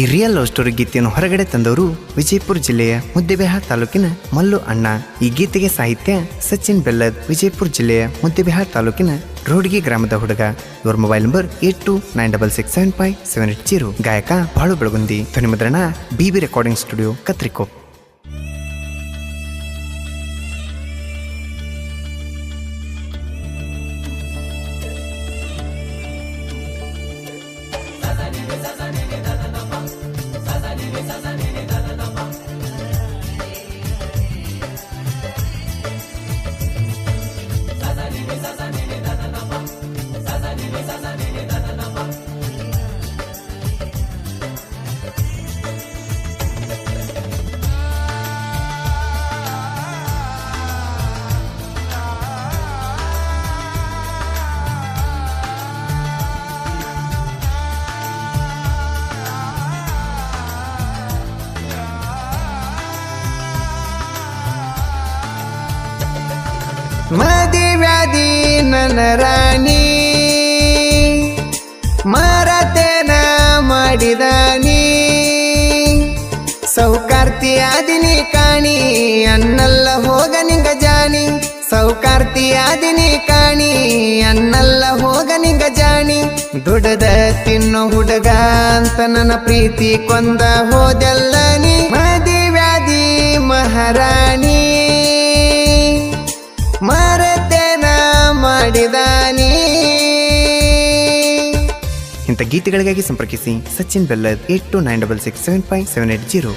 ಈ real love story ಗೀತೆಯನ್ನು ಹೊರಗಡೆ ತಂದವರು ವಿಜಯಪುರ ಜಿಲ್ಲೆಯ ಮುದ್ದೆಬಿಹಾರ್ ತಾಲೂಕಿನ ಮಲ್ಲು ಅಣ್ಣ. ಈ ಗೀತೆಗೆ ಸಾಹಿತ್ಯ ಸಚಿನ್ ಬೆಲ್ಲದ್, ವಿಜಯಪುರ ಜಿಲ್ಲೆಯ ಮುದ್ದೆಬಿಹಾರ್ ತಾಲೂಕಿನ ರೋಡ್ಗಿ ಗ್ರಾಮದ ಹುಡುಗ. ಇವರ mobile number eight two nine double six seven five seven eight zero. ಗಾಯಕ ಬಾಳು ಬೆಳಗುಂದಿ. ಧ್ವನಿ ಮುದ್ರಣ ಬಿ ಬಿ ರೆಕಾರ್ಡಿಂಗ್ ಸ್ಟುಡಿಯೋ ಕತ್ರಿಕೋ ಮದಿವ್ಯಾದಿ ನನ್ನ ರಾಣಿ ಮಾಡಿದ ಮಾಡಿದಾನಿ. ಸೌಕಾರ್ತಿ ಆದಿನಿ ಕಾಣಿ, ಅನ್ನಲ್ಲ ಹೋಗ ನಿಂಗ ಜಾಣಿ. ಸೌಕಾರ್ತಿ ಆದಿನಿ ಕಾಣಿ, ಅನ್ನಲ್ಲ ಹೋಗ ನಿಂಗ ಜಾಣಿ. ದುಡದ ತಿನ್ನೋ ಹುಡುಗ ಅಂತ ನನ್ನ ಪ್ರೀತಿ ಕೊಂದ ಹೋದಲ್ಲ ನೀ ಮದಿವ್ಯಾದಿ ಮಹಾರಾಣಿ. ಮಾಡಿದಾನಿ ಇಂಥ ಗೀತೆಗಳಿಗಾಗಿ ಸಂಪರ್ಕಿಸಿ Sachin Bellad eight two nine double six seven five seven eight zero.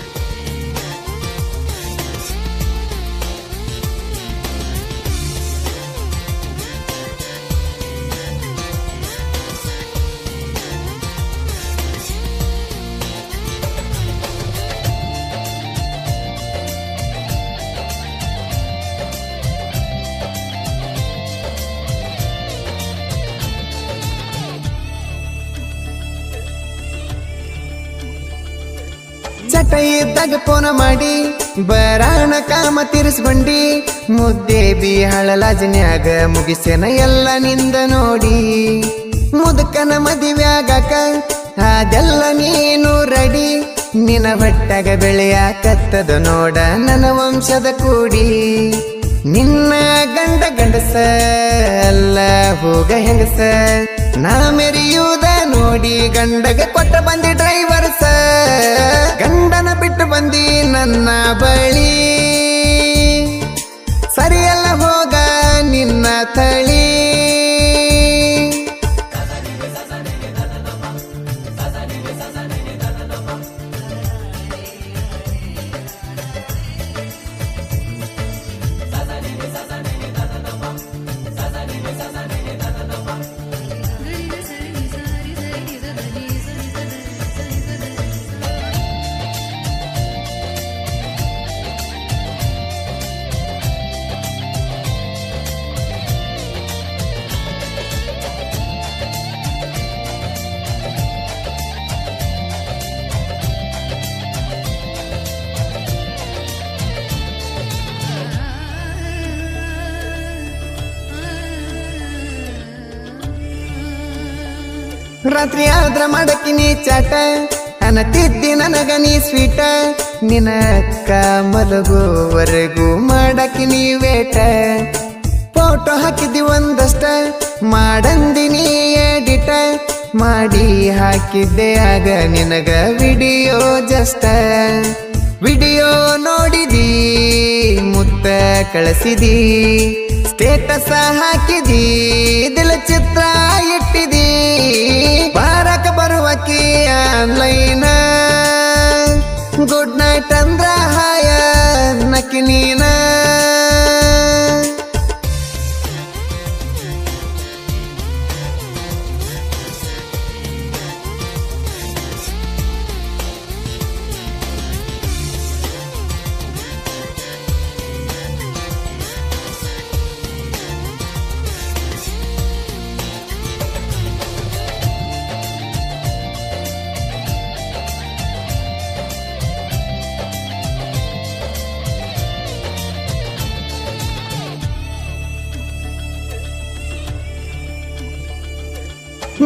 ಚಟ ಇದ್ದಾಗ ಫೋನ ಮಾಡಿ, ಬರಾಣ ಕಾಮ ತಿರ್ಸ್ಬಂಡಿ ಮುದ್ದೆ ಬಿ ಹಳಲಾಜನ್ಯಾಗ ಮುಗಿಸೇನ ಎಲ್ಲ ನಿಂದ ನೋಡಿ. ಮುದುಕನ ಮದಿವ್ಯಾಗಕ ಅದೆಲ್ಲ ನೀನು ರೆಡಿ ನಿನ ಬಟ್ಟಗ ಬೆಳೆಯ ಕತ್ತದ ನೋಡ ನನ್ನ ವಂಶದ ಕೂಡಿ. ನಿನ್ನ ಗಂಡ ಗಂಡಸ ಅಲ್ಲ ಹೋಗ ಹೆಂಗಸ, ನಾ ಮೆರೆಯುವುದ ನೋಡಿ ಗಂಡಗ ಕೊಟ್ಟ ಬಂದಿ ಡ್ರೈವರ್ಸ ಗಂಡನ ಬಿಟ್ಟು ಬಂದಿ ನನ್ನ ಬಳಿ. ಸರಿಯಲ್ಲ ಹೋಗ ನಿನ್ನ ತಳಿ. ರಾತ್ರಿ ಆದ್ರ ಮಾಡಕಿನಿ ಚಾಟ, ಅನತಿದ್ದಿ ನನಗ ನೀ ಸ್ವೀಟ. ನಿನ ಅಕ್ಕ ಮಲಗುವರೆಗೂ ಮಾಡಕಿನಿ ವೇಟ. ಫೋಟೋ ಹಾಕಿದ್ದಿ ಒಂದಷ್ಟ ಮಾಡಂದಿನಿ ಎಡಿಟ. ಮಾಡಿ ಹಾಕಿದ್ದೆ ಆಗ ನಿನಗ ವಿಡಿಯೋ ಜಸ್ಟ ವಿಡಿಯೋ ನೋಡಿದಿ, ಮುತ್ತ ಕಳಿಸಿದಿ. ಸ್ಟೇಟಸ ಹಾಕಿದಿ, ದಿಲ ಚಿತ್ರ ಆನ್ಲೈನ್ ಗುಡ್ ನೈಟ್ ಅಂದ್ರ ಹಾಯ ನಕ್ಕಿ ನೀನ.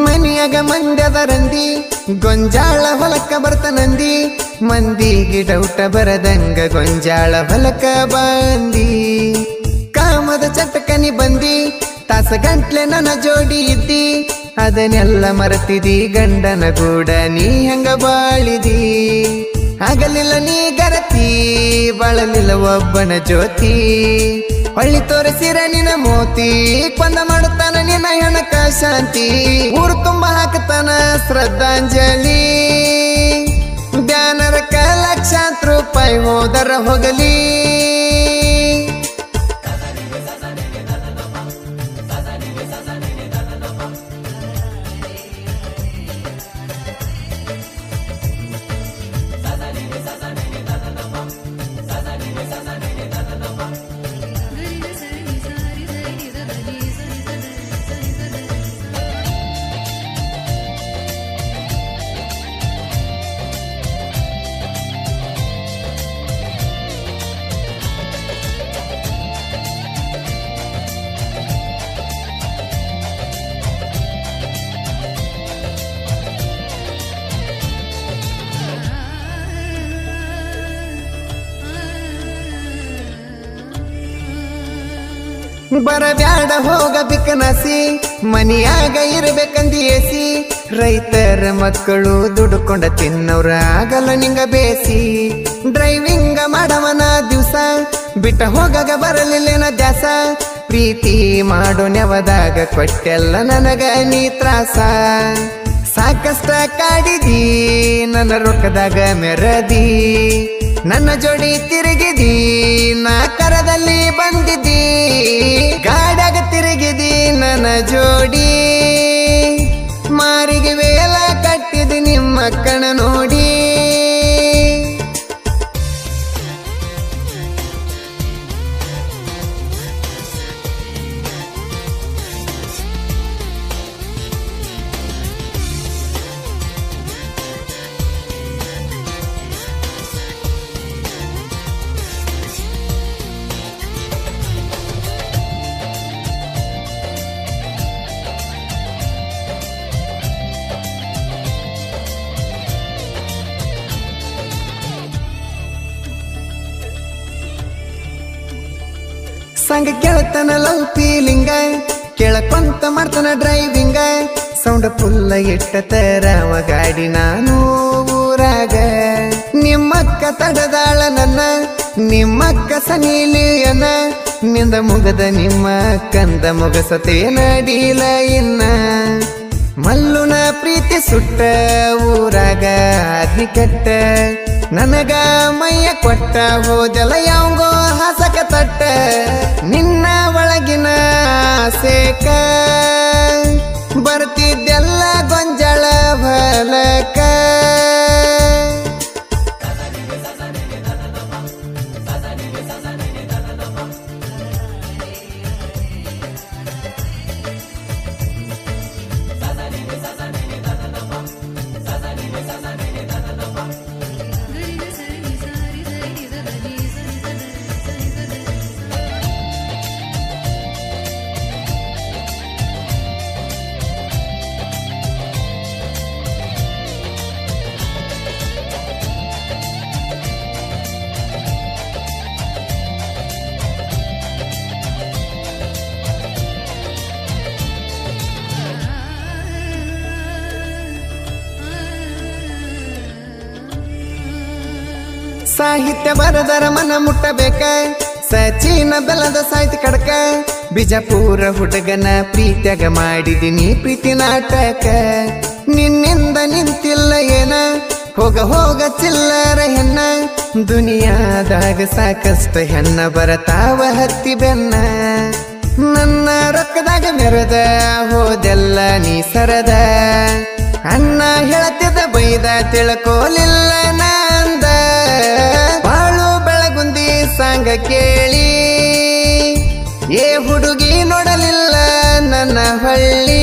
ಮನಿಯಾಗ ಮಂಡ್ಯದ ರಂದಿ, ಗೊಂಜಾಳ ಹೊಲಕ್ಕ ಮಂದಿ ಮಂದಿಗೆ ಡೌಟ ಬರದಂಗ ಗೊಂಜಾಳ ಹೊಲಕ ಬಂದಿ. ಕಾಮದ ಚಟಕನಿ ಬಂದಿ, ತಾಸ ಗಂಟ್ಲೆ ನನ್ನ ಜೋಡಿ ಇದ್ದಿ, ಅದನ್ನೆಲ್ಲ ಮರೆತಿದಿ, ಗಂಡನ ಕೂಡ ನೀ ಹಂಗ ಬಾಳಿದಿ. ಆಗಲಿಲ್ಲ ನೀ ಗರತಿ, ಬಾಳಲಿಲ್ಲ ಒಬ್ಬನ ಜ್ಯೋತಿ. ಹೊಳ್ಳಿ ತೋರಿಸಿರ ನಿನ್ನ ಮೋತಿ. ಕೊಂದ ಮಾಡುತ್ತಾನ ನಿನ್ನ ಹೆಣಕ ಶಾಂತಿ. ಊರು ತುಂಬ ಹಾಕತಾನ ಶ್ರದ್ಧಾಂಜಲಿ. ಬ್ಯಾನರ ಲಕ್ಷಾಂತರ ರೂಪಾಯಿ ಹೋದರ ಹೋಗಲಿ. ಬರಬ್ಯಾಡ ಹೋಗ ಬಿಕನಸಿ ಮನಿಯಾಗ ಇರ್ಬೇಕಂದಿ ಏಸಿ ರೈತರ ಮಕ್ಕಳು ದುಡ್ಕೊಂಡ ತಿನ್ನವ್ರ ಆಗಲ್ಲ ನಿಂಗ ಬೇಸಿ. ಡ್ರೈವಿಂಗ ಮಾಡವನ ದಿವಸ, ಬಿಟ್ಟ ಹೋಗಾಗ ಬರಲಿಲ್ಲೇನ ದ್ಯಾಸ. ಪ್ರೀತಿ ಮಾಡೋ ನೆವದಾಗ ಕೊಟ್ಟೆಲ್ಲ ನನಗ ನೀ ತ್ರಾಸ. ಸಾಕಷ್ಟ ಕಾಡಿದೀ, ನನ್ನ ರೊಕ್ಕದಾಗ ಮೆರದಿ. ನನ್ನ ಜೋಡಿ ತಿರುಗಿದಿ ನಾ ಕರದಲ್ಲಿ ಬಂದಿದ್ದಿ. ಗಾಡಾಗ ತಿರುಗಿದಿ ನನ್ನ ಜೋಡಿ. ಸಂಗ ಕೇಳ್ತಾನ ಲವ್ ಫೀಲಿಂಗ ಕೇಳಕ್ಕಂತ ಮಾಡ್ತಾನ ಡ್ರೈವಿಂಗ ಸೌಂಡ್ ಫುಲ್ಲ ಇಟ್ಟ ತರವ ಗಾಡಿ ನಾನು ಊರಾಗ. ನಿಮ್ಮಕ್ಕ ತಡದಾಳ ನನ್ನ ನಿಮ್ಮಕ್ಕ ಸನಿಲಿಯನ. ನಿಂದ ಮುಗದ ನಿಮ್ಮ ಕಂದ ಮುಗಸತೆ ನಡೀಲ ಇನ್ನ. ಮಲ್ಲುನ ಪ್ರೀತಿ ಸುಟ್ಟ ಊರಾಗ ಅದಿ ಕೆಟ್ಟ. ನನಗ ಮೈಯ ಕೊಟ್ಟ ಹೋದೆಲ್ಲ ಯಾವಂಗೋ ಹಸಕ ತಟ್ಟ. ನಿನ್ನ ಒಳಗಿನ ಆಸೆಕ ಸಾಹಿತ್ಯ ಬರದರ ಮನ ಮುಟ್ಟಬೇಕ? ಸಚಿನ ಬೆಲ್ಲದ ಸಾಹಿತ್ಯ ಕಡಕ? ಬಿಜಾಪುರ ಹುಡುಗನ ಪ್ರೀತ್ಯಾಗ ಮಾಡಿದಿನಿ ಪ್ರೀತಿ ನಾಟಕ. ನಿನ್ನಿಂದ ನಿಂತಿಲ್ಲ ಏನ? ಹೋಗ ಹೋಗ ಚಿಲ್ಲರ ಹೆಣ್ಣ. ದುನಿಯಾದಾಗ ಸಾಕಷ್ಟು ಹೆಣ್ಣ ಬರತಾವ ಹತ್ತಿ ಬೆನ್ನ. ನನ್ನ ರೊಕ್ಕದಾಗ ಮೆರದ ಹೋದೆಲ್ಲ ನೀ ಸರದ. ಅಣ್ಣ ಹೇಳತ್ತಿದ ಬೈದ ತಿಳ್ಕೋಲಿಲ್ಲ ಕೇಳಿ ಏ ಹುಡುಗಿ ನೋಡಲಿಲ್ಲ ನನ್ನ ಹಳ್ಳಿ